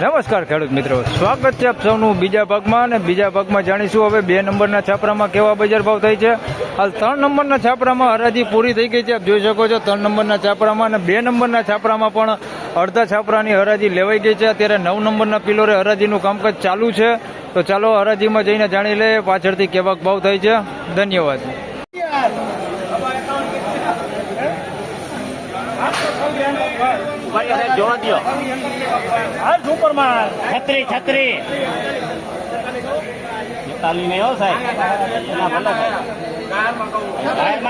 નમસ્કાર ખેડૂત મિત્રો. સ્વાગત છે આપ સૌનું બીજા ભાગમાં અને બીજા ભાગમાં જાણીશું હવે બે નંબરના છાપરામાં કેવા બજાર ભાવ થાય છે. હાલ ત્રણ નંબરના છાપરામાં હરાજી પૂરી થઈ ગઈ છે. આપ જોઈ શકો છો ત્રણ નંબરના છાપરામાં અને બે નંબરના છાપરામાં પણ અડધા છાપરાની હરાજી લેવાઈ ગઈ છે. અત્યારે નવ નંબરના પિલોરે હરાજીનું કામકાજ ચાલુ છે. તો ચાલો હરાજીમાં જઈને જાણી લઈએ પાછળથી કેવા ભાવ થાય છે. ધન્યવાદ. જોવા દો હાલ સુપરમાં છત્રી છત્રી. તાલી નહીં હો સાહેબ. ના ભલે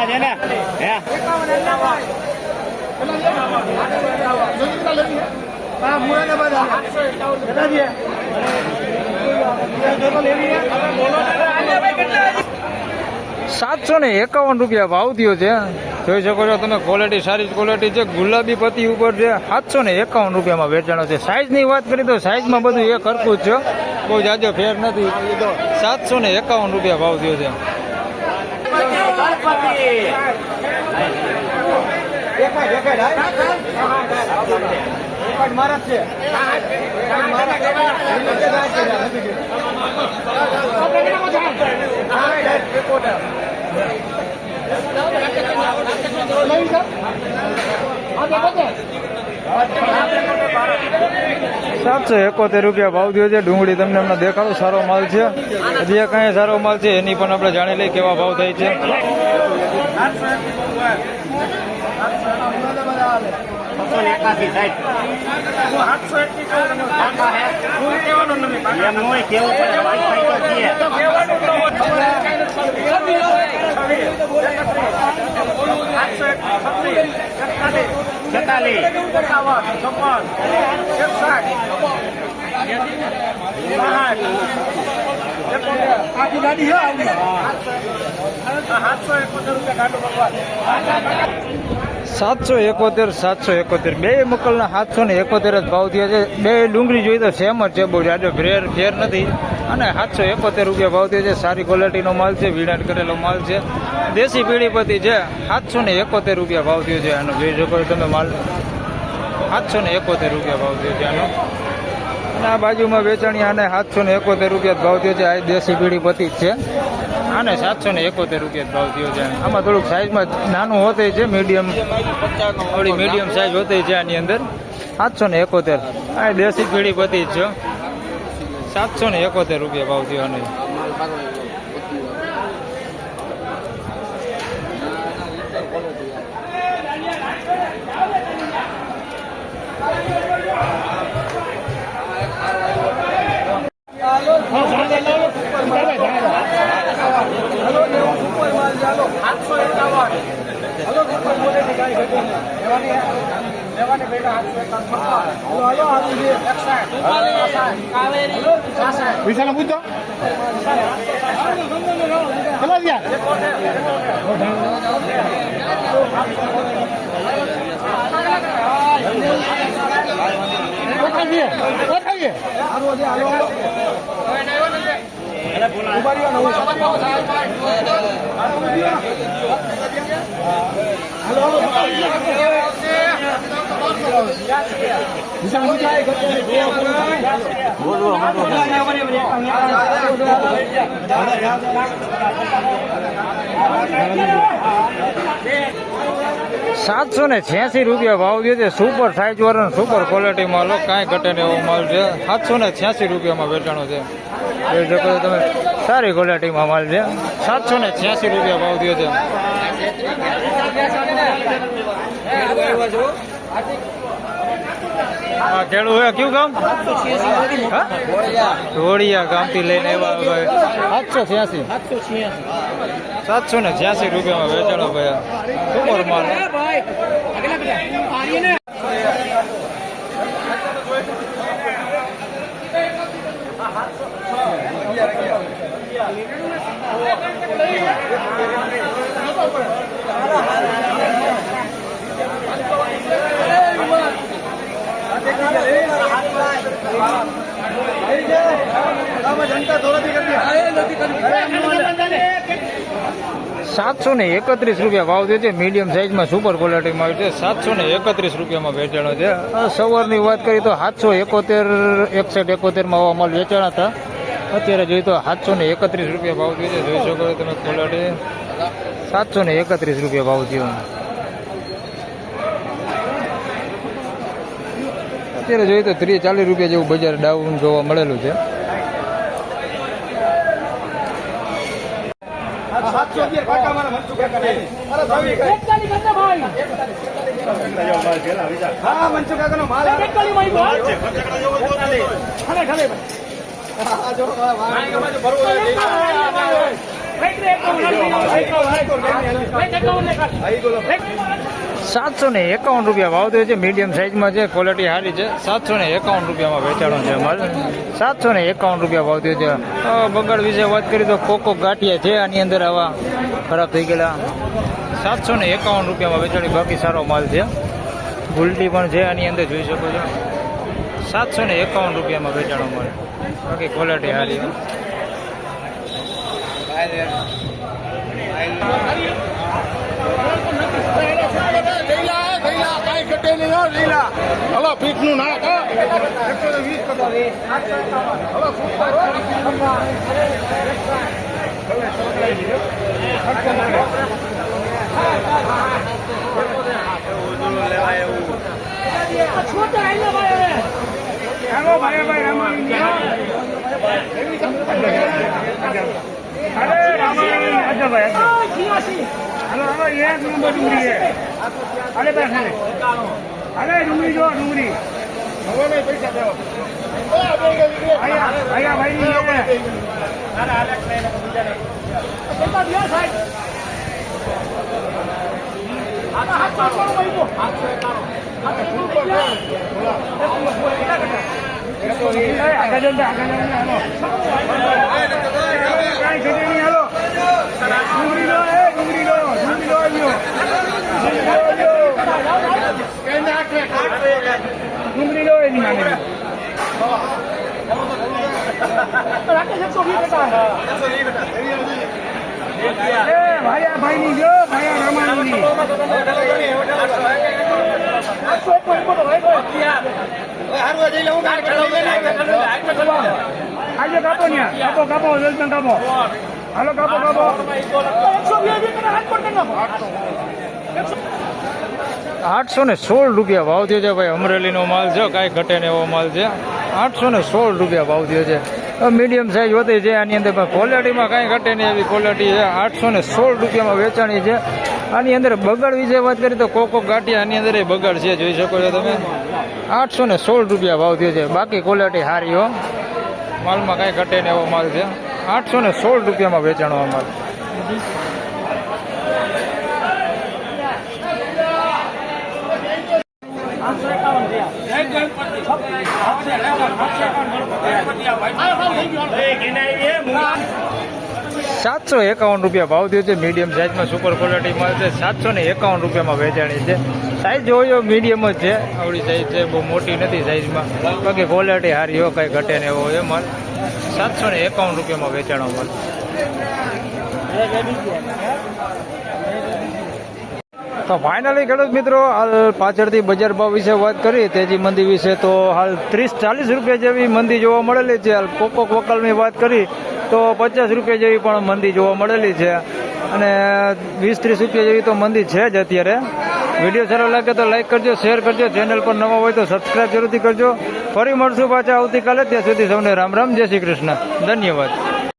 છે ને? હે. સાતસો ને એકાવન રૂપિયા ભાવ થયો છે. જોઈ શકો છો તમે ક્વોલિટી સારી ક્વોલિટી છે. ગુલાબી પતિ ઉપર છે, સાતસો ને એકાવન રૂપિયામાં વેચાણો છે. સાઈઝની વાત કરીએ તો સાઈઝમાં બધું એક હરખું જ છે. બહુ જાજો ફેર નથી. સાતસો ને એકાવન રૂપિયા ભાવ થયો છે. સાતસો એકોતેર રૂપિયા ભાવ થયો છે. ડુંગળી તમને અમને દેખાડો. સારો માલ છે. હજી કાંઈ સારો માલ છે. એની પણ આપણે જાણી લઈએ કેવા ભાવ થાય છે. છસો ને એકાસી સાહેબ એમ ન હોય કેવું પડે વાઈફાઈ તો છીએ છતાલી સાતસો એકોતેર, સાતસો એકોતેર. બે મકલના સાતસો ને એકોતેર જ ભાવ થયા છે. બે ડુંગળી જોઈએ તો સેમ જ છે બહુ. જાજો ફેર ફેર નથી. અને સાતસો એકોતેર રૂપિયા ભાવ થયો છે. સારી ક્વોલિટીનો માલ છે વિડાટ કરેલો માલ છે. દેશી પીળીપતિ છે સાતસો ને એકોતેર રૂપિયા ભાવ થયો છે આનો. જોઈ શકો તમે માલ. સાતસો ને એકોતેર રૂપિયા ભાવ થયો છે આનો. અને આ બાજુમાં વેચાણી આને સાતસો ને એકોતેર રૂપિયા ભાવ થયો છે. આ દેશી પીળીપતિ જ છે. આને સાતસો ને એકોતેર રૂપિયા ભાવ થયો છે. આમાં થોડુંક સાઈઝમાં નાનું હોતે છે મીડિયમ થોડી મીડિયમ સાઈઝ હોતે છે આની અંદર. સાતસો ને એકોતેર. આ દેશી પીળીપતિ જ છે. સાતસો ને એકોતેર રૂપિયા ભાવ થયો આને. વિશાલ પૂછતો? કેટલા થયા કોઠા છે સાતસો ને છ્યાસી રૂપિયા ભાવ ગયો છે. સુપર સાઈઝ વાળો સુપર ક્વોલિટી માલ હો, કાંઈ ઘટે ને એવો માલ છે. સાતસો ને છ્યાસી રૂપિયામાં વેચાણો છે. તમે સારી ક્વોલિટીમાં માલ છે. સાતસો ને છ્યાસી રૂપિયા ભાવ દો છે. હા ખેડૂ હોય કયું ગામ? ધોળિયા લઈને આવ્યા ભાઈ સાતસો છ્યાસી. સાતસો ને છ્યાસી રૂપિયામાં વેચાણો ભાઈ. સુપર માલ? Thank you. સાતસો ને એકત્રીસ રૂપિયા ભાવ દે છે. મીડિયમ સાઇઝમાં સુપર ક્વોલિટીમાં આવ્યું છે. સાતસો ને એકત્રીસ રૂપિયામાં વેચાણો છે. સવારની વાત કરીએ તો સાતસો એકોતેર, એકસઠ એકોતેરમાં અમારે વેચાણ હતા. અત્યારે જોઈએ તો સાતસો ને એકત્રીસ રૂપિયા ભાવ થયો છે. જોઈ શકો તમે ક્વોલિટી સાતસો ને એકત્રીસ રૂપિયા ભાવ થયો. અત્યારે જોઈએ તો ત્રીસ ચાલીસ રૂપિયા જેવું બજાર ડાઉન જોવા મળેલું છે. સાતસો ને એકાવન રૂપિયા ભાવ થયો છે. મીડિયમ સાઇઝમાં છે, ક્વોલિટી સારી છે. સાતસો ને એકાવન રૂપિયામાં વેચાણો છે માલ સાતસો ને એકાવન રૂપિયા ભાવ થયો છે. બગાડ વિશે વાત કરીએ તો કોકો ગાંઠિયા છે. આની અંદર આવા ખરાબ થઈ ગયેલા. સાતસો ને એકાવન રૂપિયામાં વેચાણી બાકી સારો માલ છે. ગુલટી પણ છે આની અંદર, જોઈ શકો છો. સાતસો ને એકાવન રૂપિયામાં વેચાણો મળે. બાકી ક્વોલિટી હારી હલો ફીટનું નાક સુપર અરે ડુંગળી જો ડુંગળી. પૈસા દેવા અહીંયા ભાઈ આગળ જલ્દી આગળ ભાઈ હાલો ડુંગળી લો એ ડુંગળી લો ડુંગળી લો આવ્યો ડુંગળી લો એની ભાઈ ભાઈ ની જો, ભાઈ આ રામાયણની આજે કાપો ને કાપો કાપો વેલકમ કાપો હાલો કાપો કાપો આઠસો ને સોળ રૂપિયા ભાવ થયો છે ભાઈ, અમરેલીનો માલ છે, કાંઈ ઘટે ને એવો માલ છે. આઠસો ને સોળ રૂપિયા ભાવ થયો છે. મીડિયમ સાઇઝ હોતી છે, આની અંદર ક્વોલિટીમાં કાંઈ ઘટે નહીં એવી ક્વોલિટી છે. આઠસો ને સોળ રૂપિયામાં વેચાણી છે. આની અંદર બગાડ વિશે વાત કરીએ તો કોકો ગાંઠિયા આની અંદર એ બગાડ છે, જોઈ શકો છો તમે. આઠસો ને સોળ રૂપિયા ભાવ થયો છે. બાકી ક્વોલિટી સારી હો. માલમાં કાંઈ ઘટે ને એવો માલ છે. આઠસો ને સોળ રૂપિયામાં વેચાણો માલ. સાતસો એકાવન રૂપિયા ભાવ થયો છે. મીડિયમ સાઇઝમાં સુપર ક્વોલિટી માલ છે. સાતસો ને એકાવન રૂપિયામાં વેચાણી છે. સાઇઝ જોયો મીડિયમ જ છે. આવડી સાઇઝ છે, બહુ મોટી નથી સાઇઝમાં બાકી ક્વોલિટી સારી હોય કાંઈ ઘટે ને એવો એ માલ સાતસો ને એકાવન રૂપિયામાં વેચાણો માલ તો ફાઇનલી ખેડૂત મિત્રો, હાલ પાછળથી બજાર ભાવ વિશે વાત કરી. તેજી મંદી વિશે તો હાલ ત્રીસ ચાલીસ રૂપિયા જેવી મંદી જોવા મળેલી છે. હાલ કોકો વકલની વાત કરી, તો પચાસ રૂપિયા જેવી પણ મંદી જોવા મળેલી છે. અને વીસ ત્રીસ રૂપિયા જેવી તો મંદી છે જ અત્યારે. વીડિયો સારો લાગે તો લાઇક કરજો, શેર કરજો. ચેનલ પર નવા હોય તો સબસ્ક્રાઈબ જરૂરથી કરજો. ફરી મળશું પાછા આવતીકાલે. ત્યાં સુધી સૌને રામ રામ. જય શ્રી કૃષ્ણ. ધન્યવાદ.